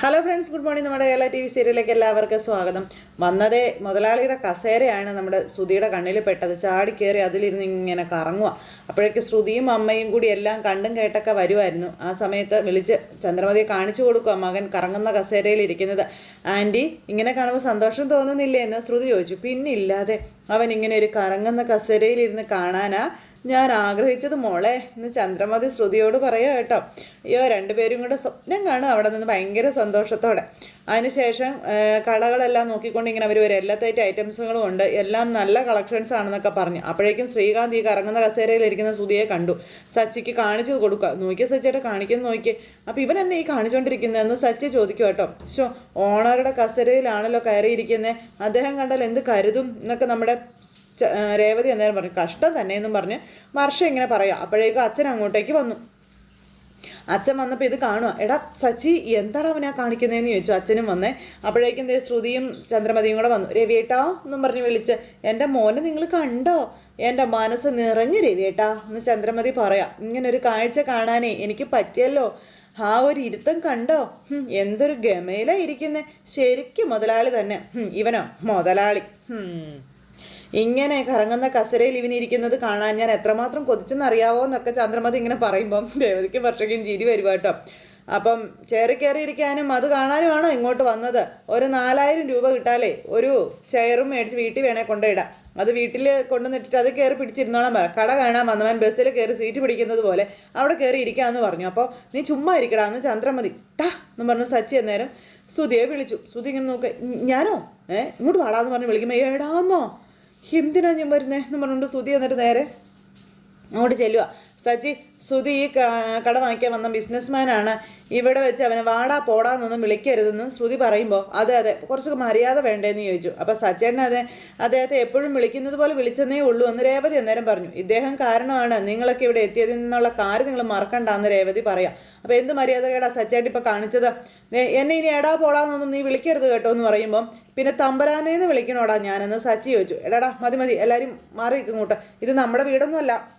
Hello friends good morning നമ്മുടെ Kerala T V സീരിയലിലേക്ക് എല്ലാവർക്കും സ്വാഗതം. വന്നതേ മുതലാളിയുടെ കസേരയാണ് നമ്മുടെ ശ്രുതിയുടെ കണ്ണിൽ പെട്ടത്. ചാടി കയറി അതിലിരുന്ന് ഇങ്ങനെ കറങ്ങുക അപ്പോഴേക്ക് ശ്രുതിയും അമ്മയും കൂടി എല്ലാം കണ്ടും കേട്ടൊക്കെ വരുമായിരുന്നു ആ സമയത്ത് വിളിച്ച് ചന്ദ്രമതിയെ കാണിച്ചു കൊടുക്കുക മകൻ കറങ്ങുന്ന കസേരയിൽ ഇരിക്കുന്നത്. ആന്റി ഇങ്ങനെ കാണുമ്പോൾ സന്തോഷം തോന്നുന്നില്ലേ? എന്ന് ശ്രുതി ചോദിച്ചു. പിന്നില്ലാതെ അവൻ ഇങ്ങനെ ഒരു കറങ്ങുന്ന കസേരയിൽ ഇരുന്ന് കാണാനാ ഞാൻ ആഗ്രഹിച്ചത് മോളെ എന്ന് ചന്ദ്രമതി ശ്രുതിയോട് പറയുക കേട്ടോ. അയ്യോ രണ്ടുപേരും കൂടെ സ്വപ്നം കാണും അവിടെ നിന്ന് ഭയങ്കര സന്തോഷത്തോടെ. അതിനുശേഷം കളകളെല്ലാം നോക്കിക്കൊണ്ട് ഇങ്ങനെ അവർ ഒരു എല്ലാത്തൈറ്റ് ഐറ്റംസുകളും ഉണ്ട്. എല്ലാം നല്ല കളക്ഷൻസ് ആണെന്നൊക്കെ പറഞ്ഞു. അപ്പോഴേക്കും ശ്രീകാന്ത് ഈ കറങ്ങുന്ന കസേരയിൽ ഇരിക്കുന്ന ശ്രുതിയെ കണ്ടു. സച്ചിക്ക് കാണിച്ചു കൊടുക്കുക. നോക്കിയ സച്ചിയുടെ കാണിക്കുന്നു നോക്കി അപ്പോൾ ഇവൻ എന്നെ ഈ കാണിച്ചുകൊണ്ടിരിക്കുന്നതെന്ന് സച്ചി ചോദിക്കും കേട്ടോ. ഷോ ഓണറുടെ കസേരയിലാണല്ലോ കയറിയിരിക്കുന്നത് അദ്ദേഹം കണ്ടാൽ എന്ത് കരുതും? എന്നൊക്കെ നമ്മുടെ രേവതി എന്തായാലും പറഞ്ഞു കഷ്ടം തന്നെ എന്നും പറഞ്ഞ് വർഷ ഇങ്ങനെ പറയാം അപ്പോഴേക്കും അച്ഛൻ അങ്ങോട്ടേക്ക് വന്നു. അച്ഛൻ വന്നപ്പോൾ ഇത് കാണുക എടാ സച്ചി എന്താണ് അവനാ കാണിക്കുന്നതെന്ന് ചോദിച്ചു അച്ഛനും വന്നേ. അപ്പോഴേക്കും ദേ ശ്രുതിയും ചന്ദ്രമതിയും കൂടെ വന്നു. രവിയേട്ടാ എന്നും പറഞ്ഞ് വിളിച്ച് എന്റെ മോനെ നിങ്ങൾ കണ്ടോ? എന്റെ മനസ്സ് നിറഞ്ഞു രവിയേട്ടാ എന്ന് ചന്ദ്രമതി പറയാം. ഇങ്ങനൊരു കാഴ്ച കാണാനേ എനിക്ക് പറ്റിയല്ലോ. ആ ഒരു ഇരുത്തം കണ്ടോ? എന്തൊരു ഗമയിലാ ഇരിക്കുന്നേ. ശരിക്കും മുതലാളി തന്നെ. ഇവനോ? മുതലാളി. ഇങ്ങനെ കറങ്ങുന്ന കസരയിൽ ഇവനിരിക്കുന്നത് കാണാൻ ഞാൻ എത്രമാത്രം കൊതിച്ചെന്നറിയാവോ എന്നൊക്കെ ചന്ദ്രമതി ഇങ്ങനെ പറയുമ്പം ദേവതിക്ക് വർഷയ്ക്കും ചിരി വരുവാട്ടോ അപ്പം ചെയറി കയറിയിരിക്കാനും അത് കാണാനുമാണോ ഇങ്ങോട്ട് വന്നത്? ഒരു നാലായിരം രൂപ കിട്ടാലേ ഒരു ചെയറും മേടിച്ച് വീട്ടിൽ വേണേ കൊണ്ടുപോയിടാം അത് വീട്ടിൽ കൊണ്ടുവന്നിട്ടിട്ട് അത് കയറി പിടിച്ചിരുന്നോളാം പറ. കട കാണാൻ വന്നവൻ ബസ്സിൽ കയറി സീറ്റ് പിടിക്കുന്നത് പോലെ അവിടെ കയറി ഇരിക്കാമെന്ന് പറഞ്ഞു. അപ്പോൾ നീ ചുമ്മാ ഇരിക്കടാ എന്ന് ചന്ദ്രമതി ടാ എന്ന് പറഞ്ഞു സച്ചി അന്നേരം സ്തുതിയെ വിളിച്ചു. സ്തുതി ഇങ്ങനെ നോക്കുക ഞാനോ? ഏഹ് ഇങ്ങോട്ട് വാടാന്ന് പറഞ്ഞ് വിളിക്കുമ്പോൾ ഏടാന്നോ എന്തിനാ ഞാൻ വരുന്നേ എന്ന് പറഞ്ഞുകൊണ്ട് സുധി എന്നിട്ട് നേരെ അങ്ങോട്ട് ചെല്ലുക സച്ചി സുധി ഈ കട വാങ്ങിക്കാൻ വന്ന ബിസിനസ്മാനാണ്. ഇവിടെ വെച്ച് അവനെ വാടാ പോടാന്നൊന്നും വിളിക്കരുതെന്ന് ശ്രുതി പറയുമ്പോൾ അതെ അതെ കുറച്ചൊക്കെ മര്യാദ വേണ്ടേന്ന് ചോദിച്ചു. അപ്പം സച്ചേട്ടൻ അതെ അദ്ദേഹത്തെ എപ്പോഴും വിളിക്കുന്നത് പോലെ വിളിച്ചെന്നേ ഉള്ളൂ എന്ന് രേവതി അന്നേരം പറഞ്ഞു. ഇദ്ദേഹം കാരണമാണ് നിങ്ങളൊക്കെ ഇവിടെ എത്തിയതിൽ നിന്നുള്ള കാര്യം നിങ്ങൾ മറക്കണ്ടെന്ന് രേവതി പറയാം. അപ്പോൾ എന്ത് മര്യാദകേടാ സച്ചേട്ടൻ ഇപ്പോൾ കാണിച്ചത്? എന്നെ ഇനി എടാ പോടാന്നൊന്നും നീ വിളിക്കരുത് കേട്ടോ എന്ന് പറയുമ്പോൾ പിന്നെ തമ്പരാനേന്ന് വിളിക്കണോടാ ഞാനെന്ന് സച്ചി ചോദിച്ചു. എടാടാ മതി മതി എല്ലാവരും മാറി ഇങ്ങോട്ട്. ഇത് നമ്മുടെ വീടൊന്നുമല്ല.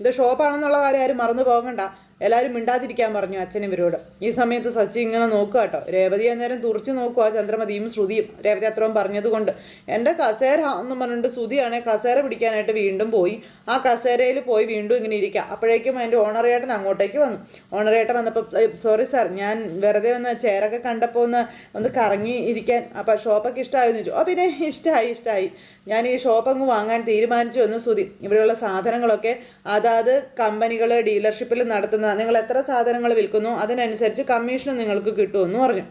ഇത് ഷോപ്പാണെന്നുള്ള കാര്യം ആരും മറന്നു പോകണ്ട. എല്ലാവരും മിണ്ടാതിരിക്കാൻ പറഞ്ഞു അച്ഛൻ ഇവരോട്. ഈ സമയത്ത് സച്ചി ഇങ്ങനെ നോക്കുക കേട്ടോ. രേവതി അന്നേരം തുറച്ചു നോക്കുക. ചന്ദ്രമതിയും ശ്രുതിയും. രേവതി അത്രയും പറഞ്ഞതുകൊണ്ട് എന്റെ കസേര എന്ന് പറഞ്ഞിട്ട് ശ്രുതിയാണെ കസേര പിടിക്കാനായിട്ട് വീണ്ടും പോയി. ആ കസേരയിൽ പോയി വീണ്ടും ഇങ്ങനെ ഇരിക്കുക. അപ്പോഴേക്കും എന്റെ ഓണറേട്ടൻ അങ്ങോട്ടേക്ക് വന്നു. ഓണറേട്ടൻ വന്നപ്പോൾ സോറി സാർ ഞാൻ വെറുതെ ഒന്ന് ചെയറൊക്കെ കണ്ടപ്പോൾ ഒന്ന് ഒന്ന് കറങ്ങി ഇരിക്കാൻ. അപ്പം ഷോപ്പൊക്കെ ഇഷ്ടമായെന്ന് ചോദിച്ചു. ഓ പിന്നെ ഇഷ്ടമായി ഇഷ്ടമായി ഞാൻ ഈ ഷോപ്പ് അങ്ങ് വാങ്ങാൻ തീരുമാനിച്ചു എന്ന് സ്തുതി. ഇവിടെയുള്ള സാധനങ്ങളൊക്കെ അതാത് കമ്പനികൾ ഡീലർഷിപ്പിൽ നടത്തുന്ന നിങ്ങൾ എത്ര സാധനങ്ങൾ വിൽക്കുന്നു അതിനനുസരിച്ച് കമ്മീഷൻ നിങ്ങൾക്ക് കിട്ടുമെന്ന് പറഞ്ഞു.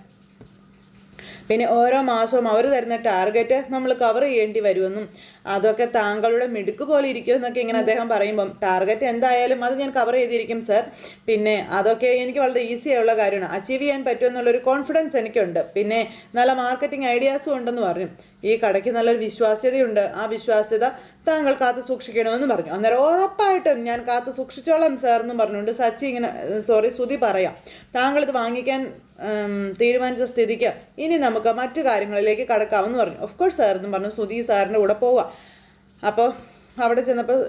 പിന്നെ ഓരോ മാസവും അവർ തരുന്ന ടാർഗറ്റ് നമ്മൾ കവർ ചെയ്യേണ്ടി വരുമെന്നും അതൊക്കെ താങ്കളുടെ മിടുക്ക് പോലെ ഇരിക്കുമെന്നൊക്കെ ഇങ്ങനെ അദ്ദേഹം പറയുമ്പം ടാർഗറ്റ് എന്തായാലും അത് ഞാൻ കവർ ചെയ്തിരിക്കും സർ പിന്നെ അതൊക്കെ എനിക്ക് വളരെ ഈസി ആയുള്ള കാര്യമാണ്. അച്ചീവ് ചെയ്യാൻ പറ്റുമെന്നുള്ളൊരു കോൺഫിഡൻസ് എനിക്കുണ്ട്. പിന്നെ നല്ല മാർക്കറ്റിംഗ് ഐഡിയാസും ഉണ്ടെന്ന് പറഞ്ഞു. ഈ കടയ്ക്ക് നല്ലൊരു വിശ്വാസ്യതയുണ്ട്. ആ വിശ്വാസ്യത താങ്കൾ കാത്തു സൂക്ഷിക്കണമെന്ന് പറഞ്ഞു. അന്നേരം ഉറപ്പായിട്ടും ഞാൻ കാത്തു സൂക്ഷിച്ചോളാം സാർ എന്ന് പറഞ്ഞുകൊണ്ട് സച്ചി ഇങ്ങനെ സോറി സുതി പറയാം. താങ്കൾ ഇത് വാങ്ങിക്കാൻ തീരുമാനിച്ച സ്ഥിതിക്ക് ഇനി നമുക്ക് മറ്റു കാര്യങ്ങളിലേക്ക് കടക്കാമെന്ന് പറഞ്ഞു. ഓഫ് കോഴ്സ് സാർ എന്ന് പറഞ്ഞു. സുതി സാറിന്റെ കൂടെ പോവുക. അപ്പോൾ അവിടെ ചെന്നപ്പോൾ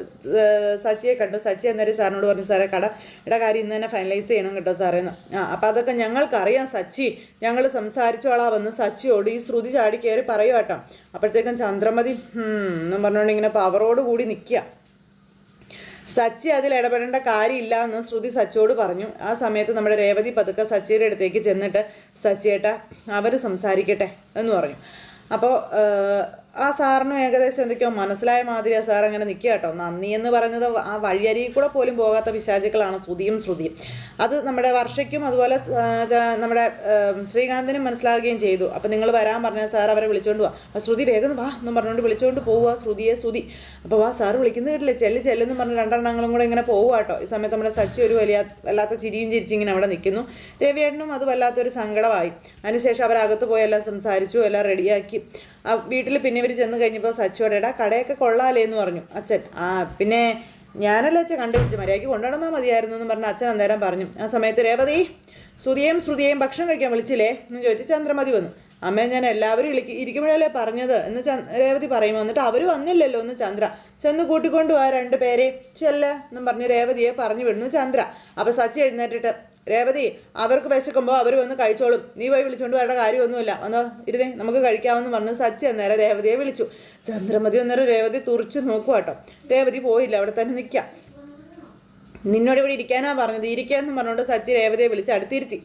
സച്ചിയെ കണ്ടു. സച്ചി അന്നേരം സാറിനോട് പറഞ്ഞു സാറേ കട ഇട കാര്യം ഇന്ന് തന്നെ ഫൈനലൈസ് ചെയ്യണം കേട്ടോ സാറേ എന്ന്. ആ അപ്പോൾ അതൊക്കെ ഞങ്ങൾക്കറിയാം സച്ചി. ഞങ്ങൾ സംസാരിച്ചോളാം സംസാരിച്ചോളാമെന്ന് സച്ചിയോട് ഈ ശ്രുതി ചാടി കയറി പറയുക കേട്ടോ. അപ്പോഴത്തേക്കും ചന്ദ്രമതി എന്നും പറഞ്ഞുകൊണ്ട് ഇങ്ങനെ പവറോട് കൂടി നിൽക്കുക സച്ചി അതിൽ ഇടപെടേണ്ട കാര്യമില്ല എന്ന് ശ്രുതി സച്ചിയോട് പറഞ്ഞു. ആ സമയത്ത് നമ്മുടെ രേവതി പതുക്കെ സച്ചിയുടെ അടുത്തേക്ക് ചെന്നിട്ട് സച്ചിയേട്ട അവർ സംസാരിക്കട്ടെ എന്ന് പറഞ്ഞു. അപ്പോൾ ആ സാറിനും ഏകദേശം എന്തൊക്കെയോ മനസ്സിലായ മാതിരി ആ സാർ അങ്ങനെ നിൽക്കുക കേട്ടോ. നന്ദി എന്ന് പറയുന്നത് ആ വഴിയരിയിൽ കൂടെ പോലും പോകാത്ത പിശാചുക്കളാണ് ശ്രുതിയും ശ്രുതിയും. അത് നമ്മുടെ വർഷയ്ക്കും അതുപോലെ നമ്മുടെ ശ്രീകാന്തിനും മനസ്സിലാകുകയും ചെയ്തു. അപ്പം നിങ്ങൾ വരാൻ പറഞ്ഞ സാർ അവരെ വിളിച്ചുകൊണ്ട് പോവാ അപ്പം ശ്രുതി വേഗം വാ എന്നും പറഞ്ഞുകൊണ്ട് വിളിച്ചുകൊണ്ട് പോവുക ശ്രുതിയെ ശ്രുതി. അപ്പോൾ വാ സാർ വിളിക്കുന്നത് കേട്ടില്ലേ? ചെല്ല് ചെല്ലെന്ന് പറഞ്ഞ് രണ്ടെണ്ണങ്ങളും കൂടെ ഇങ്ങനെ പോവുക കേട്ടോ. ഈ സമയത്ത് നമ്മുടെ സച്ചി ഒരു വലിയ വല്ലാത്ത ചിരിയും ചിരിച്ചിങ്ങനെ അവിടെ നിൽക്കുന്നു. രവിയേട്ടനും അത് വല്ലാത്തൊരു സങ്കടമായി. അതിനുശേഷം അവരകത്ത് പോയി എല്ലാം സംസാരിച്ചു എല്ലാം റെഡിയാക്കി വീട്ടിൽ പിന്നെ ഇവർ ചെന്ന് കഴിഞ്ഞപ്പോൾ സച്ചോടേടാ കടയൊക്കെ കൊള്ളാലേ എന്ന് പറഞ്ഞു. അച്ഛൻ ആ പിന്നെ ഞാനല്ലേ അച്ഛൻ കണ്ടുപിടിച്ച് മര്യാദയ്ക്ക് കൊണ്ടുനടന്നാൽ മതിയായിരുന്നു എന്ന് പറഞ്ഞ അച്ഛൻ അന്നേരം പറഞ്ഞു. ആ സമയത്ത് രേവതി ശ്രുതിയേയും ശ്രുതിയേയും ഭക്ഷണം കഴിക്കാൻ വിളിച്ചില്ലേ എന്ന് ചോദിച്ച് ചന്ദ്രമതി വന്നു. അമ്മേ ഞാൻ എല്ലാവരും ഇളിക്ക് ഇരിക്കുമ്പോഴല്ലേ പറഞ്ഞത് എന്ന് രേവതി പറയുമോ? എന്നിട്ട് അവർ വന്നില്ലല്ലോ എന്ന് ചന്ദ്ര. ചെന്ന് കൂട്ടിക്കൊണ്ടു ആ രണ്ട് പേരെ ചെല്ല എന്നും പറഞ്ഞ് രേവതിയെ പറഞ്ഞു വിടുന്നു ചന്ദ്ര. അപ്പൊ സച്ചി എഴുന്നേറ്റിട്ട് രേവതി അവർക്ക് വിശക്കുമ്പോൾ അവർ വന്ന് കഴിച്ചോളും. നീ പോയി വിളിച്ചുകൊണ്ട് വരേണ്ട കാര്യമൊന്നുമില്ല. വന്നോ ഇരുന്നേ നമുക്ക് കഴിക്കാമെന്ന് പറഞ്ഞ് സച്ചി അന്നേരം രേവതിയെ വിളിച്ചു. ചന്ദ്രമതി അന്നേരം രേവതി തുറിച്ച് നോക്കുക കേട്ടോ രേവതി പോയില്ല അവിടെ തന്നെ നിൽക്കാം നിന്നോട് ഇവിടെ ഇരിക്കാനാ പറഞ്ഞത്. ഇരിക്കാന്ന് പറഞ്ഞുകൊണ്ട് സച്ചി രേവതിയെ വിളിച്ച് അടുത്തിരുത്തി.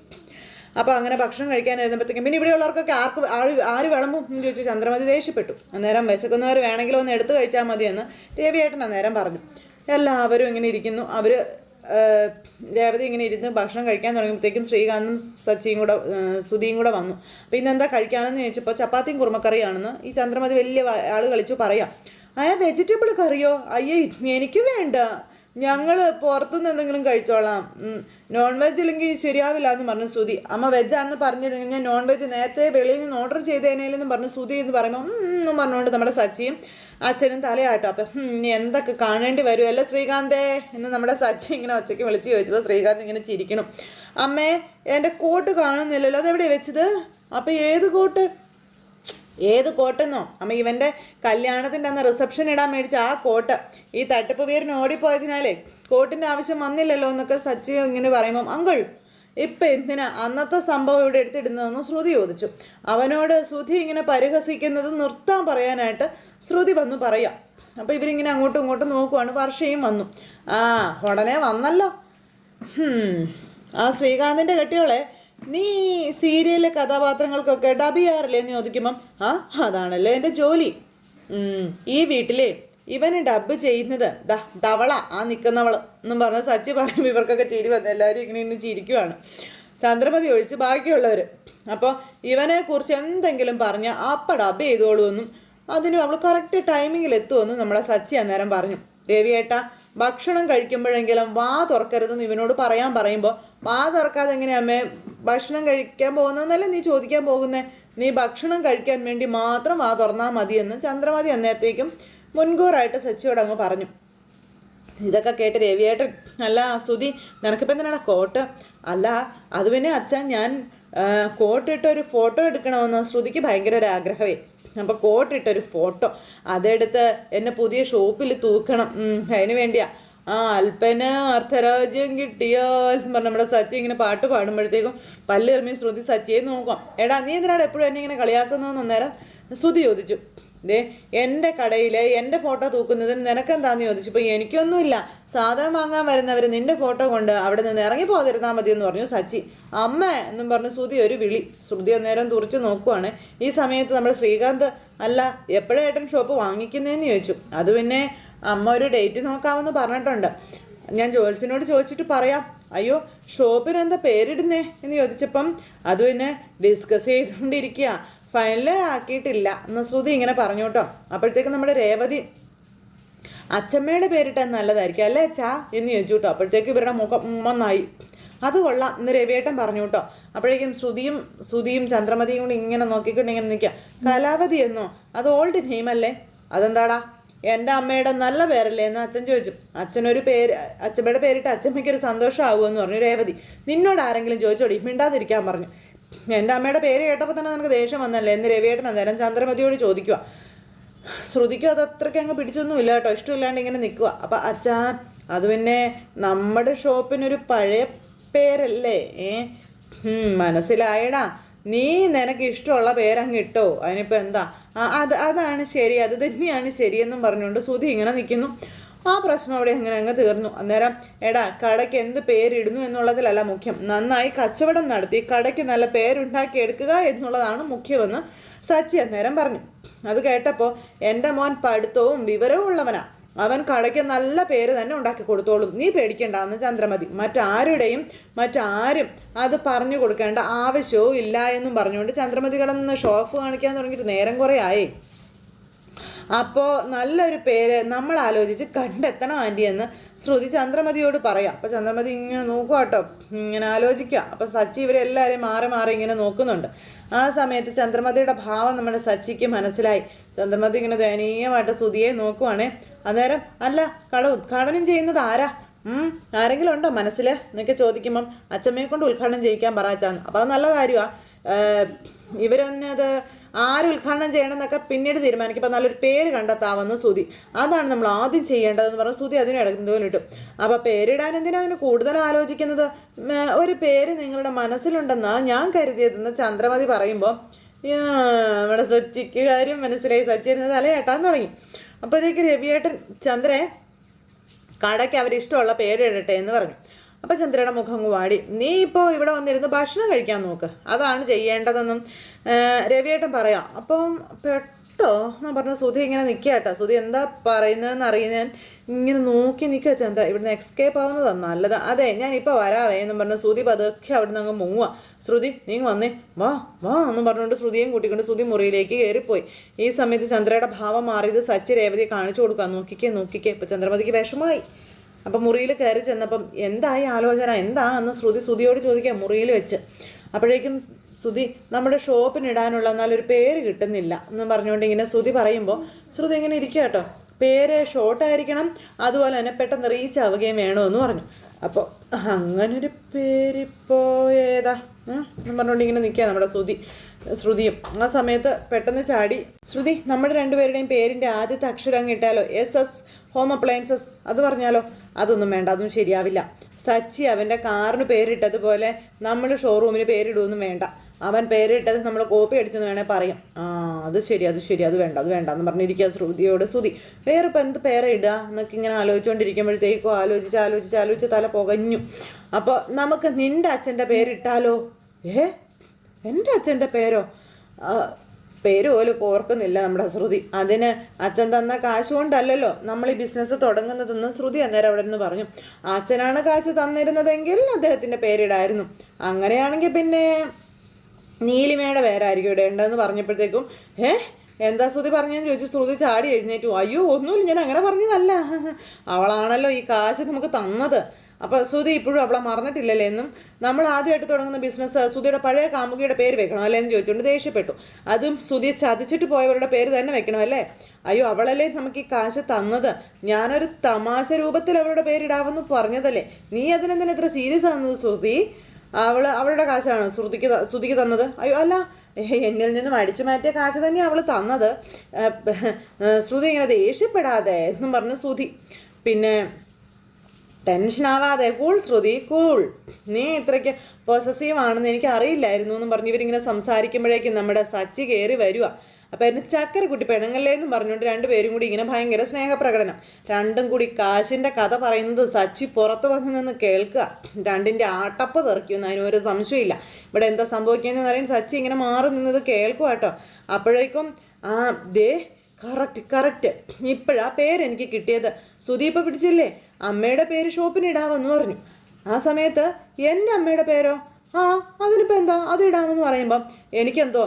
അപ്പോൾ അങ്ങനെ ഭക്ഷണം കഴിക്കാനായിരുന്നപ്പോഴത്തേക്കും പിന്നെ ഇവിടെയുള്ളവർക്കൊക്കെ ആർക്ക് ആര് ആര് വിളമ്പും എന്ന് ചോദിച്ചു. ചന്ദ്രമതി ദേഷ്യപ്പെട്ടു. അന്നേരം വിശക്കുന്നവർ വേണമെങ്കിൽ ഒന്ന് എടുത്തു കഴിച്ചാൽ മതിയെന്ന് രവിയേട്ടൻ അന്നേരം പറഞ്ഞു. എല്ലാവരും ഇങ്ങനെ ഇരിക്കുന്നു. അവർ രേവതി ഇങ്ങനെ ഇരുന്ന് ഭക്ഷണം കഴിക്കാൻ തുടങ്ങിയപ്പോഴത്തേക്കും ശ്രീകാന്തും സച്ചിയും കൂടെ സുധിയും കൂടെ വന്നു. അപ്പോൾ ഇന്നെന്താ കഴിക്കാനെന്ന് ചോദിച്ചപ്പോൾ ചപ്പാത്തിയും കുറുമക്കറിയാണെന്ന് ഈ ചന്ദ്രമതി വലിയ ആൾ കളിച്ചു പറയാം. അയ്യ വെജിറ്റബിൾ കറിയോ? അയ്യേ എനിക്ക് വേണ്ട. ഞങ്ങൾ പുറത്തുനിന്ന് എന്തെങ്കിലും കഴിച്ചോളാം. നോൺ വെജ് ഇല്ലെങ്കിൽ ശരിയാവില്ല എന്ന് പറഞ്ഞു സുധി. അമ്മ വെജാണെന്ന് പറഞ്ഞിരുന്നെങ്കിൽ ഞാൻ നോൺ വെജ് നേരത്തെ വെളിയിൽ നിന്ന് ഓർഡർ ചെയ്തേനേലെന്ന് പറഞ്ഞു സുധി എന്ന് പറയുമ്പോൾ എന്നും പറഞ്ഞുകൊണ്ട് നമ്മുടെ സച്ചിയും അച്ഛനും തലയാട്ടോ. അപ്പം "ഉം, ഇനി എന്തൊക്കെ കാണേണ്ടി വരുമല്ലോ ശ്രീകാന്തേ? എന്ന് നമ്മുടെ സച്ചി ഇങ്ങനെ ഒച്ചയ്ക്ക് വിളിച്ച് ചോദിച്ചപ്പോൾ ശ്രീകാന്ത് ഇങ്ങനെ ചിരിക്കണം. അമ്മേ എന്റെ കോട്ട് കാണുന്നില്ലല്ലോ. അതെവിടെയാണ് വെച്ചത്? അപ്പം ഏത് കോട്ട്? ഏത് കോട്ടെന്നോ? അമ്മ ഇവന്റെ കല്യാണത്തിന്റെ അന്ന് റിസപ്ഷൻ ഇടാൻ മേടിച്ച ആ കോട്ട്. ഈ തട്ടിപ്പ് പേരിന് ഓടിപ്പോയതിനാലേ കോട്ടിന്റെ ആവശ്യം വന്നില്ലല്ലോ എന്നൊക്കെ സച്ചി ഇങ്ങനെ പറയുമ്പം അങ്കിൾ ഇപ്പം എന്തിനാ അന്നത്തെ സംഭവം ഇവിടെ എടുത്തിടുന്നതെന്ന് ശ്രുതി ചോദിച്ചു. അവനോട് ശ്രുതി ഇങ്ങനെ പരിഹസിക്കുന്നത് നിർത്താൻ പറയാനായിട്ട് ശ്രുതി വന്നു പറയാം. അപ്പോൾ ഇവരിങ്ങനെ അങ്ങോട്ടും ഇങ്ങോട്ടും നോക്കുവാണ്. വർഷയും വന്നു. ആ ഉടനെ വന്നല്ലോ. ആ ശ്രീകാന്തിന്റെ കെട്ടിയോളെ നീ സീരിയലിലെ കഥാപാത്രങ്ങൾക്കൊക്കെ ഡബ് ചെയ്യാറില്ലേ എന്ന് ചോദിക്കുമ്പം ആ അതാണല്ലേ എന്റെ ജോലി. ഈ വീട്ടിലെ ഇവന് ഡബ് ചെയ്യുന്നത് ദാ ധവള ആ നിൽക്കുന്നവൾ എന്നും പറഞ്ഞ സച്ചി പറയുമ്പോൾ ഇവർക്കൊക്കെ ചിരി വന്നു എല്ലാവരും ഇങ്ങനെ ഇന്ന് ചിരിക്കുവാണ്. ചന്ദ്രമതി ഒഴിച്ച് ബാക്കിയുള്ളവർ അപ്പോൾ ഇവനെ കുറിച്ച് എന്തെങ്കിലും പറഞ്ഞ് അപ്പം ഡബ് ചെയ്തോളൂവെന്നും അതിന് അവൾ കറക്റ്റ് ടൈമിങ്ങിൽ എത്തുമെന്നും നമ്മളെ സച്ചി അന്നേരം പറഞ്ഞു. രവിയേട്ട ഭക്ഷണം കഴിക്കുമ്പോഴെങ്കിലും വാ തുറക്കരുതെന്ന് ഇവനോട് പറയാൻ പറയുമ്പോൾ വാ തുറക്കാതെ എങ്ങനെയാ അമ്മേ ഭക്ഷണം കഴിക്കാൻ പോകുന്നതെന്നല്ലേ നീ ചോദിക്കാൻ പോകുന്നേ? നീ ഭക്ഷണം കഴിക്കാൻ വേണ്ടി മാത്രം വാ തുറന്നാൽ മതിയെന്ന് ചന്ദ്രമതി അന്നേരത്തേക്കും മുൻകൂറായിട്ട് സച്ചിയോട് അങ്ങ് പറഞ്ഞു. ഇതൊക്കെ കേട്ട് രവിയേട്ടൻ അല്ല സുധി നിനക്കിപ്പോൾ എന്തിനാണ് കോട്ട്? അല്ല അത് പിന്നെ അച്ഛൻ ഞാൻ കോട്ടിട്ട് ഒരു ഫോട്ടോ എടുക്കണമെന്ന് ശ്രുതിക്ക് ഭയങ്കര ഒരു ആഗ്രഹമേ അപ്പോൾ കോട്ടിട്ട് ഒരു ഫോട്ടോ അതെടുത്ത് എന്നെ പുതിയ ഷോപ്പിൽ തൂക്കണം. അതിന് വേണ്ടിയാ. ആ അല്പന അർത്ഥരാജ്യം കിട്ടിയോ എന്ന് പറഞ്ഞ് നമ്മുടെ സച്ചി ഇങ്ങനെ പാട്ട് പാടുമ്പോഴത്തേക്കും പല്ല് ശ്രുതി സച്ചിയെ നോക്കാം. എടാ നീ എന്തിനാണ് എപ്പോഴും എന്നെ ഇങ്ങനെ കളിയാക്കുന്നതെന്ന് അന്നേരം? ശ്രുതി ചോദിച്ചു. ദേ എന്റെ കടയിൽ എന്റെ ഫോട്ടോ തൂക്കുന്നതിന് നിനക്കെന്താന്ന് ചോദിച്ചപ്പോൾ എനിക്കൊന്നുമില്ല. സാധനം വാങ്ങാൻ വരുന്നവർ നിന്റെ ഫോട്ടോ കൊണ്ട് അവിടെ നിന്ന് ഇറങ്ങി പോതിരുന്നാൽ മതി എന്ന് പറഞ്ഞു സച്ചി. അമ്മ എന്നും പറഞ്ഞ് ശ്രുതി ഒരു വിളി. ശ്രുതി അന്നേരം തുറച്ച് നോക്കുവാണ്. ഈ സമയത്ത് നമ്മൾ ശ്രീകാന്ത് അല്ല എപ്പോഴേട്ടൻ ഷോപ്പ് വാങ്ങിക്കുന്നതെന്ന് ചോദിച്ചു. അത് പിന്നെ അമ്മ ഒരു ഡേറ്റ് നോക്കാമെന്ന് പറഞ്ഞിട്ടുണ്ട്. ഞാൻ ജോൽസിനോട് ചോദിച്ചിട്ട് പറയാം. അയ്യോ ഷോപ്പിന് എന്താ പേരിടുന്നേ? എന്ന് ചോദിച്ചപ്പം അത് പിന്നെ ഡിസ്കസ് ചെയ്തുകൊണ്ടിരിക്കുക ഫൈനൽ ആക്കിയിട്ടില്ല. എന്ന് ശ്രുതി ഇങ്ങനെ പറഞ്ഞു കേട്ടോ അപ്പോഴത്തേക്കും നമ്മുടെ രേവതി അച്ചമ്മയുടെ പേരിട്ടാൽ നല്ലതായിരിക്കും അല്ലേ അച്ഛാ? എന്ന് ചോദിച്ചു കേട്ടോ അപ്പോഴത്തേക്ക് ഇവരുടെ മുഖം ഒന്നായി. അത് കൊള്ളാം. എന്ന് രവിയേട്ടൻ പറഞ്ഞു കേട്ടോ അപ്പോഴേക്കും ശ്രുതിയും ശ്രുതിയും ചന്ദ്രമതിയും കൂടി ഇങ്ങനെ നോക്കിക്കൊണ്ട് ഇങ്ങനെ നിൽക്കുക. കലാവതി എന്നോ? അത് ഓൾഡ് നെയിം അല്ലേ? അതെന്താടാ? എന്റെ അമ്മയുടെ നല്ല പേരല്ലേ എന്ന് അച്ഛൻ ചോദിച്ചു. അച്ഛനൊരു പേര് അച്ഛമ്മയുടെ പേരിട്ട് അച്ഛമ്മയ്ക്ക് ഒരു സന്തോഷമാകുമെന്ന് പറഞ്ഞു രേവതി. നിന്നോട് ആരെങ്കിലും ചോദിച്ചോടി? മിണ്ടാതിരിക്കാൻ പറഞ്ഞു. എന്റെ അമ്മയുടെ പേര് കേട്ടപ്പോൾ തന്നെ നിനക്ക് ദേഷ്യം വന്നല്ലേ? എന്ന് രവിയേട്ടൻ അന്നേരം ചന്ദ്രമതിയോട് ചോദിക്കുക ശ്രുതിക്കും അത് അത്രയ്ക്ക് അങ്ങ് പിടിച്ചൊന്നും ഇല്ല കേട്ടോ. ഇഷ്ടമില്ലാണ്ട് ഇങ്ങനെ നിൽക്കുക അപ്പം അച്ഛാ അത് പിന്നെ നമ്മുടെ ഷോപ്പിനൊരു പഴയ പേരല്ലേ? ഏ? മനസ്സിലായടാ. നീ നിനക്ക് ഇഷ്ടമുള്ള പേരങ്ങ് ഇട്ടോ. അതിനിപ്പോൾ എന്താ? അത് അതാണ് ശരി. അത് തന്നെയാണ് ശരിയെന്നും പറഞ്ഞുകൊണ്ട് ശ്രുതി ഇങ്ങനെ നിൽക്കുന്നു ആ പ്രശ്നം അവിടെ അങ്ങനെ അങ്ങ് തീർന്നു. അന്നേരം എടാ കടയ്ക്ക് എന്ത് പേരിടുന്നു എന്നുള്ളതിലല്ല മുഖ്യം. നന്നായി കച്ചവടം നടത്തി കടയ്ക്ക് നല്ല പേരുണ്ടാക്കി എടുക്കുക എന്നുള്ളതാണ് മുഖ്യമെന്ന് സച്ചി അന്നേരം പറഞ്ഞു. അത് കേട്ടപ്പോൾ എന്റെ മോൻ പഠിത്തവും വിവരവും ഉള്ളവനാ. അവൻ കടയ്ക്ക് നല്ല പേര് തന്നെ ഉണ്ടാക്കി കൊടുത്തോളും. നീ പേടിക്കണ്ട എന്ന് ചന്ദ്രമതി. മറ്റാരുടെയും മറ്റാരും അത് പറഞ്ഞു കൊടുക്കേണ്ട ആവശ്യവും ഇല്ല എന്നും പറഞ്ഞുകൊണ്ട് ചന്ദ്രമതി കിടന്ന് ഷോഫ് കാണിക്കാൻ തുടങ്ങിയിട്ട് നേരം കുറേ ആയി. അപ്പോൾ നല്ലൊരു പേര് നമ്മൾ ആലോചിച്ച് കണ്ടെത്തണം ആന്റി എന്ന് ശ്രുതി ചന്ദ്രമതിയോട് പറയാം. അപ്പോൾ ചന്ദ്രമതി ഇങ്ങനെ നോക്കുക കേട്ടോ ഇങ്ങനെ ആലോചിക്കുക അപ്പോൾ സച്ചി ഇവരെല്ലാവരെയും മാറി മാറി ഇങ്ങനെ നോക്കുന്നുണ്ട്. ആ സമയത്ത് ചന്ദ്രമതിയുടെ ഭാവം നമ്മുടെ സച്ചിക്ക് മനസ്സിലായി. ചന്ദ്രമതി ഇങ്ങനെ ദയനീയമായിട്ട് ശ്രുതിയെ നോക്കുവാണേ. അന്നേരം അല്ല കട ഉദ്ഘാടനം ചെയ്യുന്നത് ആരാ? ആരെങ്കിലും ഉണ്ടോ മനസ്സിൽ എന്നൊക്കെ ചോദിക്കുമ്പം അച്ഛമ്മയെ കൊണ്ട് ഉദ്ഘാടനം ചെയ്യിക്കാൻ പറയാച്ചാന്ന് അപ്പോൾ അത് നല്ല കാര്യമാണ് ഇവരെന്നെ അത് ആര് ഉദ്ഘാടനം ചെയ്യണമെന്നൊക്കെ പിന്നീട് തീരുമാനിക്കും. അപ്പം നല്ലൊരു പേര് കണ്ടെത്താവുന്ന സുതി അതാണ് നമ്മൾ ആദ്യം ചെയ്യേണ്ടതെന്ന് പറഞ്ഞാൽ സുതി അതിന് ഇടക്കുന്നതിന് ഇട്ടു അപ്പോൾ പേരിടാൻ എന്തിനാ അതിന് കൂടുതൽ ആലോചിക്കുന്നത്? ഒരു പേര് നിങ്ങളുടെ മനസ്സിലുണ്ടെന്നാ ഞാൻ കരുതിയതെന്ന് ചന്ദ്രമതി പറയുമ്പോൾ നമ്മുടെ സച്ചിക്ക് കാര്യം മനസ്സിലായി. സച്ചി ഇരുന്ന് തലയാട്ടാൻ തുടങ്ങി. അപ്പോഴേക്ക് രവിയേട്ടൻ ചന്ദ്രേ കടയ്ക്ക് അവരിഷ്ടമുള്ള പേരിടട്ടെ എന്ന് പറഞ്ഞു. അപ്പം ചന്ദ്രയുടെ മുഖം വാടി. നീ ഇപ്പോൾ ഇവിടെ വന്നിരുന്ന് ഭക്ഷണം കഴിക്കാൻ നോക്ക്. അതാണ് ചെയ്യേണ്ടതെന്നും രവിയേട്ടൻ പറയാം. അപ്പം പെട്ടോ? എന്ന് പറഞ്ഞ സുധി ഇങ്ങനെ നിൽക്കുക കേട്ടോ. സുധി എന്താ പറയുന്നതെന്ന് അറിയാൻ ഇങ്ങനെ നോക്കി നിൽക്കുക ചന്ദ്ര. ഇവിടുന്ന് എക്സ്കേപ്പ് ആവുന്നതാണ് നല്ലത്. അതെ ഞാൻ ഇപ്പോൾ വരാവേ എന്നും പറഞ്ഞ്. ശ്രുതി പതുക്കെ അവിടുന്ന് അങ്ങ് മൂവാ. ശ്രുതി നീ വന്നേ. വാ വാ എന്നും പറഞ്ഞുകൊണ്ട് ശ്രുതിയും കൂട്ടിക്കൊണ്ട് ശ്രുതി മുറിയിലേക്ക് കയറിപ്പോയി. ഈ സമയത്ത് ചന്ദ്രയുടെ ഭാവം മാറിയത് സച്ചി രേവതിയെ കാണിച്ചു കൊടുക്കുക നോക്കിക്കേ നോക്കിക്കേ. ഇപ്പം ചന്ദ്രമതിക്ക് വിഷമമായി. അപ്പം മുറിയിൽ കയറി ചെന്നപ്പം എന്തായി ആലോചന? എന്താ എന്ന് ശ്രുതി ശ്രുതിയോട് ചോദിക്കാം മുറിയിൽ വെച്ച്. അപ്പോഴേക്കും ശ്രുതി നമ്മുടെ ഷോപ്പിനിടാനുള്ള എന്നാലൊരു പേര് കിട്ടുന്നില്ല എന്ന് പറഞ്ഞുകൊണ്ട് ഇങ്ങനെ ശ്രുതി പറയുമ്പോൾ ശ്രുതി ഇങ്ങനെ ഇരിക്കുക കേട്ടോ. പേര് ഷോർട്ടായിരിക്കണം അതുപോലെ തന്നെ പെട്ടെന്ന് റീച്ച് ആവുകയും വേണമെന്ന് പറഞ്ഞു. അപ്പോൾ അങ്ങനൊരു പേരിപ്പോൾ ഏതാ? എന്ന് പറഞ്ഞുകൊണ്ട് ഇങ്ങനെ നിൽക്കുക നമ്മുടെ ശ്രുതി ശ്രുതിയും. ആ സമയത്ത് പെട്ടെന്ന് ചാടി ശ്രുതി നമ്മുടെ രണ്ടുപേരുടെയും പേരിന്റെ ആദ്യത്തെ അക്ഷരം കിട്ടാലോ എസ് എസ് ഹോം അപ്ലയൻസസ് അത് പറഞ്ഞാലോ? അതൊന്നും വേണ്ട അതൊന്നും ശരിയാവില്ല. സച്ചി അവന്റെ കാറിന് പേരിട്ടതുപോലെ നമ്മൾ ഷോറൂമിന് പേരിടുമെന്നും വേണ്ട. അവൻ പേരിട്ടത് നമ്മൾ കോപ്പി അടിച്ചെന്ന് വേണേൽ പറയാം. ആ അത് ശരി അത് ശരി അത് വേണ്ട അത് വേണ്ട എന്ന് പറഞ്ഞിരിക്കുക ശ്രുതിയോട് ശ്രുതി. വേറെ ഇപ്പം എന്ത് പേരെ ഇടുക എന്നൊക്കെ ഇങ്ങനെ ആലോചിച്ചുകൊണ്ടിരിക്കുമ്പോഴത്തേക്കും ആലോചിച്ച് ആലോചിച്ച് ആലോചിച്ച് തല പുകഞ്ഞു. അപ്പോൾ നമുക്ക് നിന്റെ അച്ഛന്റെ പേരിട്ടാലോ? ഏ? എന്റെ അച്ഛന്റെ പേരോ? പേര് പോലും ഓർക്കുന്നില്ല നമ്മുടെ ശ്രുതി. അതിന് അച്ഛൻ തന്ന കാശ് കൊണ്ടല്ലല്ലോ നമ്മൾ ഈ ബിസിനസ് തുടങ്ങുന്നതെന്ന് ശ്രുതി അന്നേരം അവിടെ നിന്ന് പറഞ്ഞു. അച്ഛനാണ് കാശ് തന്നിരുന്നതെങ്കിൽ അദ്ദേഹത്തിന്റെ പേരിടായിരുന്നു. അങ്ങനെയാണെങ്കിൽ പിന്നെ നീലിമയുടെ പേരായിരിക്കും ഇടേണ്ടതെന്ന് പറഞ്ഞപ്പോഴത്തേക്കും ഏഹ് എന്താ ശ്രുതി പറഞ്ഞെന്ന് ചോദിച്ചു. ശ്രുതി ചാടി എഴുന്നേറ്റു. അയ്യോ ഒന്നുമില്ല ഞാൻ അങ്ങനെ പറഞ്ഞതല്ല. അവളാണല്ലോ ഈ കാശ് നമുക്ക് തന്നത്. അപ്പോൾ സുധി ഇപ്പോഴും അവളെ മറന്നിട്ടില്ലല്ലേ എന്നും നമ്മൾ ആദ്യമായിട്ട് തുടങ്ങുന്ന ബിസിനസ് സുധിയുടെ പഴയ കാമുകിയുടെ പേര് വെക്കണം അല്ലേ എന്ന് ചോദിച്ചുകൊണ്ട് ദേഷ്യപ്പെട്ടു. അതും സുധി ചതിച്ചിട്ട് പോയവരുടെ പേര് തന്നെ വെക്കണം അല്ലേ? അയ്യോ അവളല്ലേ നമുക്ക് ഈ കാശ് തന്നത്? ഞാനൊരു തമാശ രൂപത്തിൽ അവളുടെ പേരിടാമെന്ന് പറഞ്ഞതല്ലേ? നീ അതിനെന്തിനാ ഇത്ര സീരിയസ് ആകുന്നത് സുധി അവൾ അവളുടെ കാശാണ് ശ്രുതിക്ക് ശ്രുതിക്ക് തന്നത്? അയ്യോ അല്ല. എന്നിൽ നിന്നും അടിച്ചു മാറ്റിയ കാശ് തന്നെയാണ് അവൾ തന്നത്. ശ്രുതി ഇങ്ങനെ ദേഷ്യപ്പെടാതെ എന്നും പറഞ്ഞു ശ്രുതി. പിന്നെ ടെൻഷൻ ആവാതെ കൂൾ ശ്രുതി കൂൾ. നീ ഇത്രയ്ക്ക് പോസസീവ് ആണെന്ന് എനിക്ക് അറിയില്ലായിരുന്നു എന്ന് പറഞ്ഞ് ഇവരിങ്ങനെ സംസാരിക്കുമ്പോഴേക്കും നമ്മുടെ സച്ചി കയറി വരിക അപ്പം എന്നെ ചക്കരക്കുട്ടി കുട്ടി പെണങ്ങല്ലേ എന്നും പറഞ്ഞുകൊണ്ട് രണ്ടുപേരും കൂടി ഇങ്ങനെ ഭയങ്കര സ്നേഹപ്രകടനം. രണ്ടും കൂടി കാശിന്റെ കഥ പറയുന്നത് സച്ചി പുറത്ത് വന്ന് നിന്ന് കേൾക്കുക. രണ്ടിന്റെ ആട്ടപ്പ് തെറിക്കുമെന്ന് അതിന് ഒരു സംശയമില്ല. ഇവിടെ എന്താ സംഭവിക്കുന്നതെന്ന് സച്ചി ഇങ്ങനെ മാറി നിന്നത് കേൾക്കുക കേട്ടോ. അപ്പോഴേക്കും ആ ദേ കറക്റ്റ് കറക്റ്റ് ഇപ്പോഴാ പേരെനിക്ക് കിട്ടിയത്. സുദീപ പിടിച്ചില്ലേ? അമ്മയുടെ പേര് ഷോപ്പിനിടാമെന്ന് പറഞ്ഞു. ആ സമയത്ത് എന്റെ അമ്മയുടെ പേരോ? ആ അതിനിപ്പോൾ എന്താ? അത് ഇടാമെന്ന് പറയുമ്പം എനിക്കെന്തോ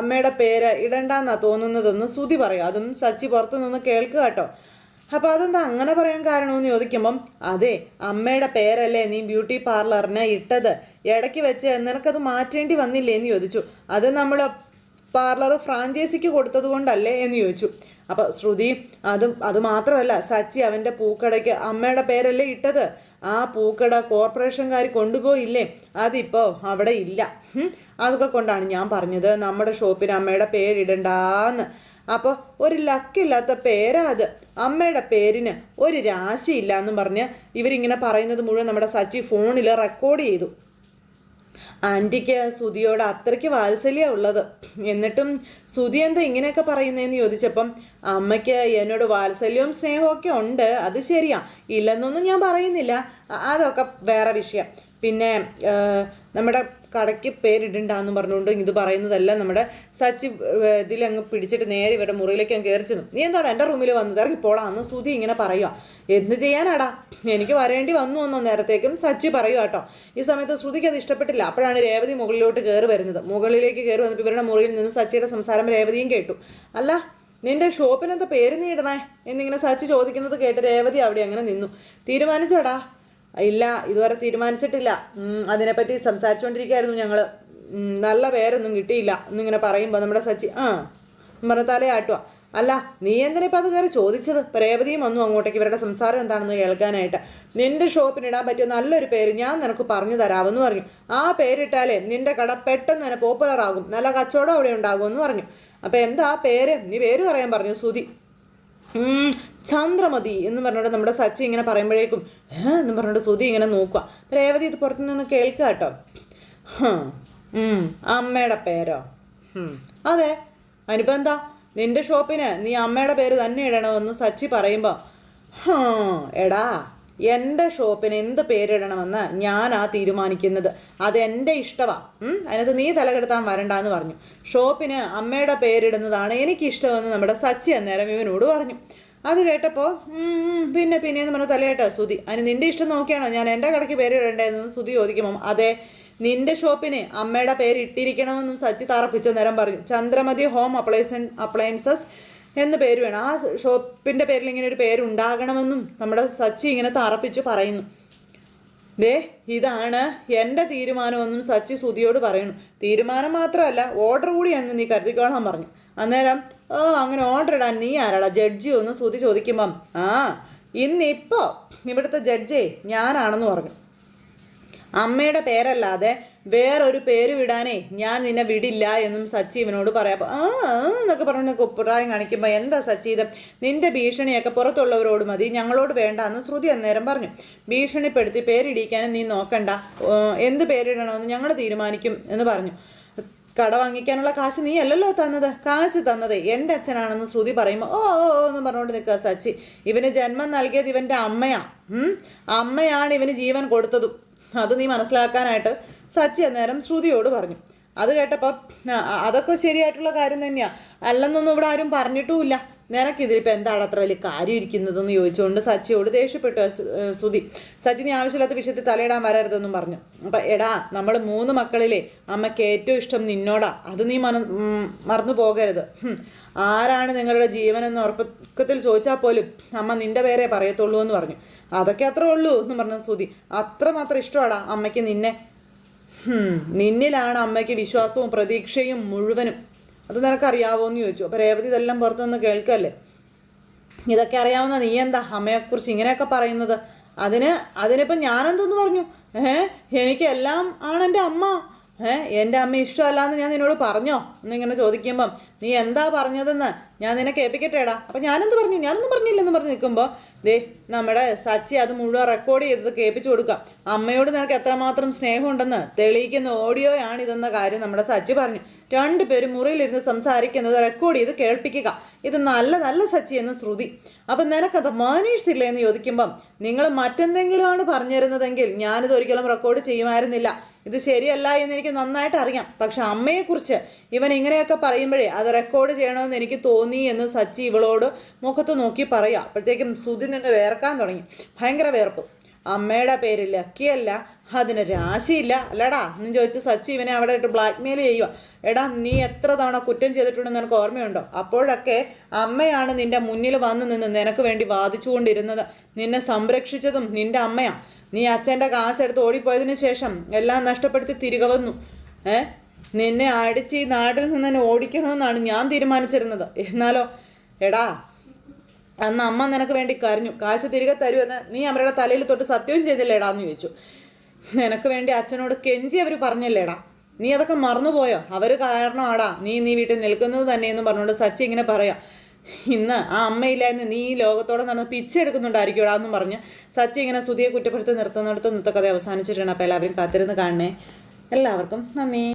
അമ്മയുടെ പേര് ഇടണ്ടെന്നാ തോന്നുന്നതെന്ന് സുതി പറയും. അതും സച്ചി പുറത്തു നിന്ന് കേൾക്കുക കേട്ടോ. അപ്പോൾ അതെന്താ അങ്ങനെ പറയാൻ കാരണമെന്ന് ചോദിക്കുമ്പം അതെ അമ്മയുടെ പേരല്ലേ നീ ബ്യൂട്ടി പാർലറിന് ഇട്ടത്. ഇടയ്ക്ക് വെച്ച് നിനക്കത് മാറ്റേണ്ടി വന്നില്ലേ എന്ന് ചോദിച്ചു. അത് നമ്മൾ പാർലർ ഫ്രാഞ്ചൈസിക്ക് കൊടുത്തത് കൊണ്ടല്ലേ എന്ന് ചോദിച്ചു. അപ്പോൾ ശ്രുതി അതും അത് മാത്രമല്ല സച്ചി അവന്റെ പൂക്കടയ്ക്ക് അമ്മയുടെ പേരല്ലേ ഇട്ടത്? ആ പൂക്കട കോർപ്പറേഷൻകാർ കൊണ്ടുപോയില്ലേ? അതിപ്പോ അവിടെ ഇല്ല. അതൊക്കെ കൊണ്ടാണ് ഞാൻ പറഞ്ഞത്. നമ്മുടെ ഷോപ്പിന് അമ്മയുടെ പേരിടണ്ടാന്ന്. അപ്പോൾ ഒരു ലക്കില്ലാത്ത പേരാ അത്. അമ്മയുടെ പേരിന് ഒരു രാശിയില്ല എന്നും പറഞ്ഞ് ഇവരിങ്ങനെ പറയുന്നത് മുഴുവൻ നമ്മുടെ സച്ചി ഫോണിൽ റെക്കോർഡ് ചെയ്തു. ആന്റിക്ക് സുതിയോട് അത്രയ്ക്ക് വാത്സല്യ ഉള്ളത്. എന്നിട്ടും സുതി എന്താ ഇങ്ങനെയൊക്കെ പറയുന്നതെന്ന് ചോദിച്ചപ്പം അമ്മയ്ക്ക് എന്നോട് വാത്സല്യവും സ്നേഹവും ഒക്കെ ഉണ്ട്. അത് ശരിയാ. ഇല്ലെന്നൊന്നും ഞാൻ പറയുന്നില്ല. അതൊക്കെ വേറെ വിഷയം. പിന്നെ നമ്മുടെ കടയ്ക്ക് പേരിടണ്ടെന്ന് പറഞ്ഞുകൊണ്ട് ഇത് പറയുന്നതല്ല നമ്മുടെ സച്ചി ഇതിലങ്ങ് പിടിച്ചിട്ട് നേരെ ഇവരുടെ മുറിയിലേക്ക് അങ്ങ് കയറി ചെന്നു. നീ എന്താണ് എന്റെ റൂമിൽ വന്നത്? ഇറങ്ങി പോടാ എന്ന് സുധി ഇങ്ങനെ പറയുക എന്ത് ചെയ്യാനാടാ? എനിക്ക് വരേണ്ടി വന്നു എന്നോ നേരത്തേക്കും സച്ചി പറയുക കേട്ടോ. ഈ സമയത്ത് ശ്രുതിക്ക് അത് ഇഷ്ടപ്പെട്ടില്ല. അപ്പോഴാണ് രേവതി മുകളിലോട്ട് കയറി വരുന്നത്. മുകളിലേക്ക് കയറി വന്നപ്പോൾ ഇവരുടെ മുറിയിൽ നിന്ന് സച്ചിയുടെ സംസാരം രേവതിയും കേട്ടു. അല്ല നിന്റെ ഷോപ്പിനെന്താ പേര് നീ ഇടണേ? എന്നിങ്ങനെ സച്ചി ചോദിക്കുന്നത് കേട്ട് രേവതി അവിടെ അങ്ങനെ നിന്നു. തീരുമാനിച്ചോടാ. ഇല്ല ഇതുവരെ തീരുമാനിച്ചിട്ടില്ല. അതിനെപ്പറ്റി സംസാരിച്ചുകൊണ്ടിരിക്കുകയായിരുന്നു ഞങ്ങൾ നല്ല പേരൊന്നും കിട്ടിയില്ല. എന്നിങ്ങനെ പറയുമ്പോൾ നമ്മുടെ സച്ചി ആ മറത്താലേ ആട്ടുക അല്ല നീ എന്തിനാ ഇപ്പം അത് കയറി ചോദിച്ചത്? പ്രേവതിയും രേവതിയും വന്നു അങ്ങോട്ടേക്ക്. ഇവരുടെ സംസാരം എന്താണെന്ന് കേൾക്കാനായിട്ട്. നിന്റെ ഷോപ്പിന് ഇടാൻ പറ്റിയ നല്ലൊരു പേര് ഞാൻ നിനക്ക് പറഞ്ഞു തരാമെന്ന് പറഞ്ഞു. ആ പേരിട്ടാലേ നിന്റെ കട പെട്ടെന്ന് തന്നെ പോപ്പുലർ ആകും. നല്ല കച്ചവടം അവിടെ ഉണ്ടാകുമെന്ന് പറഞ്ഞു. അപ്പോൾ എന്താ പേര്? നീ പേര് പറയാൻ പറഞ്ഞു ഉം, ചന്ദ്രമതി എന്ന് പറഞ്ഞുകൊണ്ട് നമ്മുടെ സച്ചി ഇങ്ങനെ പറയുമ്പോഴേക്കും ഏ എന്ന് പറഞ്ഞുകൊണ്ട് സുതി ഇങ്ങനെ നോക്കുക രേവതി ഇത് പുറത്തു നിന്ന് കേൾക്കുക കേട്ടോ അമ്മയുടെ പേരോ? അതെ. അതിനിപ്പോൾ എന്താ? നിന്റെ ഷോപ്പിന് നീ അമ്മയുടെ പേര് തന്നെ ഇടണമെന്ന് സച്ചി പറയുമ്പോൾ എടാ എന്റെ ഷോപ്പിന് എന്ത് പേരിടണമെന്ന് ഞാനാ തീരുമാനിക്കുന്നത്. എന്റെ ഇഷ്ടമാണ് അതിനകത്ത് നീ തലകെടുത്താൻ വരണ്ടെന്ന് പറഞ്ഞു. ഷോപ്പിന് അമ്മയുടെ പേരിടുന്നതാണ് എനിക്കിഷ്ടമെന്ന് നമ്മുടെ സച്ചി അന്നേരം ഇവനോട് പറഞ്ഞു. അത് കേട്ടപ്പോൾ പിന്നെ പിന്നെയെന്ന് പറഞ്ഞ തലയേട്ടോ സുതി അതിന് നിന്റെ ഇഷ്ടം നോക്കിയാണോ? ഞാൻ എന്റെ കടയ്ക്ക് പേര് പേരിടേണ്ടതെന്ന് സുതി ചോദിക്കുമ്പം അതെ നിന്റെ ഷോപ്പിന് അമ്മയുടെ പേര് ഇട്ടിരിക്കണമെന്നും സച്ചി താറപ്പിച്ച നേരം പറഞ്ഞു. ചന്ദ്രമതി ഹോം അപ്ലയൻസൻ അപ്ലയൻസസ് എന്ന് പേര് വേണം. ആ ഷോപ്പിന്റെ പേരിൽ ഇങ്ങനെ ഒരു പേരുണ്ടാകണമെന്നും നമ്മുടെ സച്ചി ഇങ്ങനെ തറപ്പിച്ച് പറയുന്നു. ദേ ഇതാണ് എന്റെ തീരുമാനമെന്നും സച്ചി സുതിയോട് പറയുന്നു. തീരുമാനം മാത്രമല്ല ഓർഡർ കൂടി അങ്ങ് നീ കരുതിക്കോളാൻ പറഞ്ഞു. അന്നേരം ഓ അങ്ങനെ ഓർഡർ ഇടാൻ നീ ആരാടാ? ജഡ്ജി ഒന്ന് സ്തുതി ചോദിക്കുമ്പം ആ ഇന്നിപ്പോൾ ഇവിടുത്തെ ജഡ്ജേ ഞാനാണെന്ന് പറഞ്ഞു. അമ്മയുടെ പേരല്ലാതെ വേറൊരു പേര് വിടാനേ ഞാൻ നിന്നെ വിടില്ല എന്നും സച്ചി ഇവനോട് പറയാം ആ എന്നൊക്കെ പറഞ്ഞു കുപ്രായം കാണിക്കുമ്പോൾ എന്താ സച്ചി ഇത്? നിന്റെ ഭീഷണിയൊക്കെ പുറത്തുള്ളവരോട് മതി ഞങ്ങളോട് വേണ്ട എന്ന് ശ്രുതി അന്നേരം പറഞ്ഞു. ഭീഷണിപ്പെടുത്തി പേരിടിക്കാനും നീ നോക്കണ്ട. എന്ത് പേരിടണമെന്ന് ഞങ്ങൾ തീരുമാനിക്കും എന്ന് പറഞ്ഞു. കട വാങ്ങിക്കാനുള്ള കാശ് നീ അല്ലല്ലോ തന്നത്? കാശ് തന്നത് എന്റെ അച്ഛനാണെന്ന് ശ്രുതി പറയുമ്പോൾ ഓ ഓ എന്ന് പറഞ്ഞുകൊണ്ട് നിൽക്കുക സച്ചി. ഇവന് ജന്മം നൽകിയത് ഇവന്റെ അമ്മയാ. അമ്മയാണ് ഇവന് ജീവൻ കൊടുത്തതും. അത് നീ മനസ്സിലാക്കാനായിട്ട് സച്ചി അന്നേരം ശ്രുതിയോട് പറഞ്ഞു. അത് കേട്ടപ്പോൾ അതൊക്കെ ശരിയായിട്ടുള്ള കാര്യം തന്നെയാണ് അല്ലെന്നൊന്നും ഇവിടെ ആരും പറഞ്ഞിട്ടുമില്ല. നിനക്കിതിലിപ്പോൾ എന്താണ് അത്ര വലിയ കാര്യം ഇരിക്കുന്നതെന്ന് ചോദിച്ചുകൊണ്ട് സച്ചിയോട് ദേഷ്യപ്പെട്ടു സുതി ഏഹ് സുധി. സച്ചി നീ ആവശ്യമില്ലാത്ത വിഷയത്തിൽ തലയിടാൻ വരരുതെന്നും പറഞ്ഞു. അപ്പം എടാ നമ്മൾ മൂന്ന് മക്കളിലെ അമ്മയ്ക്ക് ഏറ്റവും ഇഷ്ടം നിന്നോടാ. അത് നീ മന മറന്നു പോകരുത്. ആരാണ് നിങ്ങളുടെ ജീവനെന്ന് ഉറപ്പത്തിൽ ചോദിച്ചാൽ പോലും അമ്മ നിന്റെ പേരെ പറയത്തുള്ളൂ എന്ന് പറഞ്ഞു. അതൊക്കെ അത്രേ ഉള്ളൂ എന്ന് പറഞ്ഞു സുധി. അത്രമാത്രം ഇഷ്ടമാടാ അമ്മയ്ക്ക് നിന്നെ. നിന്നിലാണ് അമ്മയ്ക്ക് വിശ്വാസവും പ്രതീക്ഷയും മുഴുവനും. അത് നിനക്കറിയാവോ എന്ന് ചോദിച്ചു. അപ്പോൾ രേവതി ഇതെല്ലാം പുറത്തു നിന്ന് കേൾക്കല്ലേ? ഇതൊക്കെ അറിയാവുന്ന നീ എന്താ അമ്മയെക്കുറിച്ച് ഇങ്ങനെയൊക്കെ പറയുന്നത്? അതിന് അതിനിപ്പം ഞാനെന്തോന്ന് പറഞ്ഞു? ഏഹ് എനിക്ക് എല്ലാം ആണ് എന്റെ അമ്മ. ഏഹ് എന്റെ അമ്മ ഇഷ്ടമല്ലാന്ന് ഞാൻ നിന്നോട് പറഞ്ഞോ? എന്നിങ്ങനെ ചോദിക്കുമ്പം നീ എന്താ പറഞ്ഞതെന്ന് ഞാൻ നിന്നെ കേൾപ്പിക്കട്ടേടാ. അപ്പം ഞാനെന്ത് പറഞ്ഞു? ഞാനൊന്നും പറഞ്ഞില്ലെന്ന് പറഞ്ഞ് നിൽക്കുമ്പോൾ ദേ നമ്മുടെ സച്ചി അത് മുഴുവൻ റെക്കോർഡ് ചെയ്തത് കേൾപ്പിച്ചു കൊടുക്കാം. അമ്മയോട് നിനക്ക് എത്രമാത്രം സ്നേഹമുണ്ടെന്ന് തെളിയിക്കുന്ന ഓഡിയോയാണ് ഇതെന്ന കാര്യം നമ്മുടെ സച്ചി പറഞ്ഞു. രണ്ടുപേരും മുറിയിലിരുന്ന് സംസാരിക്കുന്നത് റെക്കോർഡ് ചെയ്ത് കേൾപ്പിക്കുക. ഇത് നല്ലതല്ല സച്ചി എന്ന് ശ്രുതി. അപ്പം നിനക്കത് മാനേഴ്സില്ല എന്ന് ചോദിക്കുമ്പം നിങ്ങൾ മറ്റെന്തെങ്കിലുമാണ് പറഞ്ഞിരുന്നതെങ്കിൽ ഞാനിത് ഒരിക്കലും റെക്കോർഡ് ചെയ്യുമായിരുന്നില്ല. ഇത് ശരിയല്ല എന്ന് എനിക്ക് നന്നായിട്ട് അറിയാം. പക്ഷെ അമ്മയെക്കുറിച്ച് ഇവൻ ഇങ്ങനെയൊക്കെ പറയുമ്പോഴേ അത് റെക്കോർഡ് ചെയ്യണമെന്ന് എനിക്ക് തോന്നി എന്ന് സച്ചി ഇവളോട് മുഖത്ത് നോക്കി പറയുക. അപ്പോഴത്തേക്കും സുധി നിന്ന് വേർക്കാൻ തുടങ്ങി. ഭയങ്കര വേർപ്പ്. അമ്മയുടെ പേര് ലക്കിയല്ല അതിന് രാശിയില്ല. അല്ലടാ എന്ന് ചോദിച്ച് സച്ചി ഇവനെ അവിടെ ഇട്ട് ബ്ലാക്ക് മെയിൽ ചെയ്യുക എടാ നീ എത്ര തവണ കുറ്റം ചെയ്തിട്ടുണ്ടെന്ന് നിനക്ക് ഓർമ്മയുണ്ടോ? അപ്പോഴൊക്കെ അമ്മയാണ് നിന്റെ മുന്നിൽ വന്ന് നിന്ന് നിനക്ക് വേണ്ടി വാദിച്ചുകൊണ്ടിരുന്നത്. നിന്നെ സംരക്ഷിച്ചതും നിന്റെ അമ്മയാണ് നീ അച്ഛന്റെ കാശെടുത്ത് ഓടിപ്പോയതിനു ശേഷം എല്ലാം നഷ്ടപ്പെടുത്തി തിരികെ വന്നു. ഏ? നിന്നെ അടിച്ച് ഈ നാട്ടിൽ നിന്ന് തന്നെ ഓടിക്കണമെന്നാണ് ഞാൻ തീരുമാനിച്ചിരുന്നത്. എന്നാലോ എടാ അന്ന് അമ്മ നിനക്ക് വേണ്ടി കരഞ്ഞു. കാശ് തിരികെ തരുമെന്ന് നീ അവരുടെ തലയിൽ തൊട്ട് സത്യവും ചെയ്തില്ലേടാ എന്ന് ചോദിച്ചു. നിനക്ക് വേണ്ടി അച്ഛനോട് കെഞ്ചി അവർ പറഞ്ഞല്ലേടാ? നീ അതൊക്കെ മറന്നുപോയോ? അവർ കാരണമാടാ. നീ നീ വീട്ടിൽ നിൽക്കുന്നത് തന്നെയെന്ന് പറഞ്ഞുകൊണ്ട് സച്ചി ഇങ്ങനെ പറയാം. ഇന്ന് ആ അമ്മയില്ലായിരുന്നു. നീ ഈ ലോകത്തോടെ നടന്ന് പിച്ചെടുക്കുന്നുണ്ടായിരിക്കും എന്നും പറഞ്ഞ് സച്ചി ഇങ്ങനെ സുതിയെ കുറ്റപ്പെടുത്തി നിർത്തുന്നിടത്ത് നിർത്തക്കഥ കഥ അവസാനിച്ചിട്ടാണ് അപ്പോൾ എല്ലാവരും കാത്തിരുന്ന് കാണണേ. എല്ലാവർക്കും നന്ദി.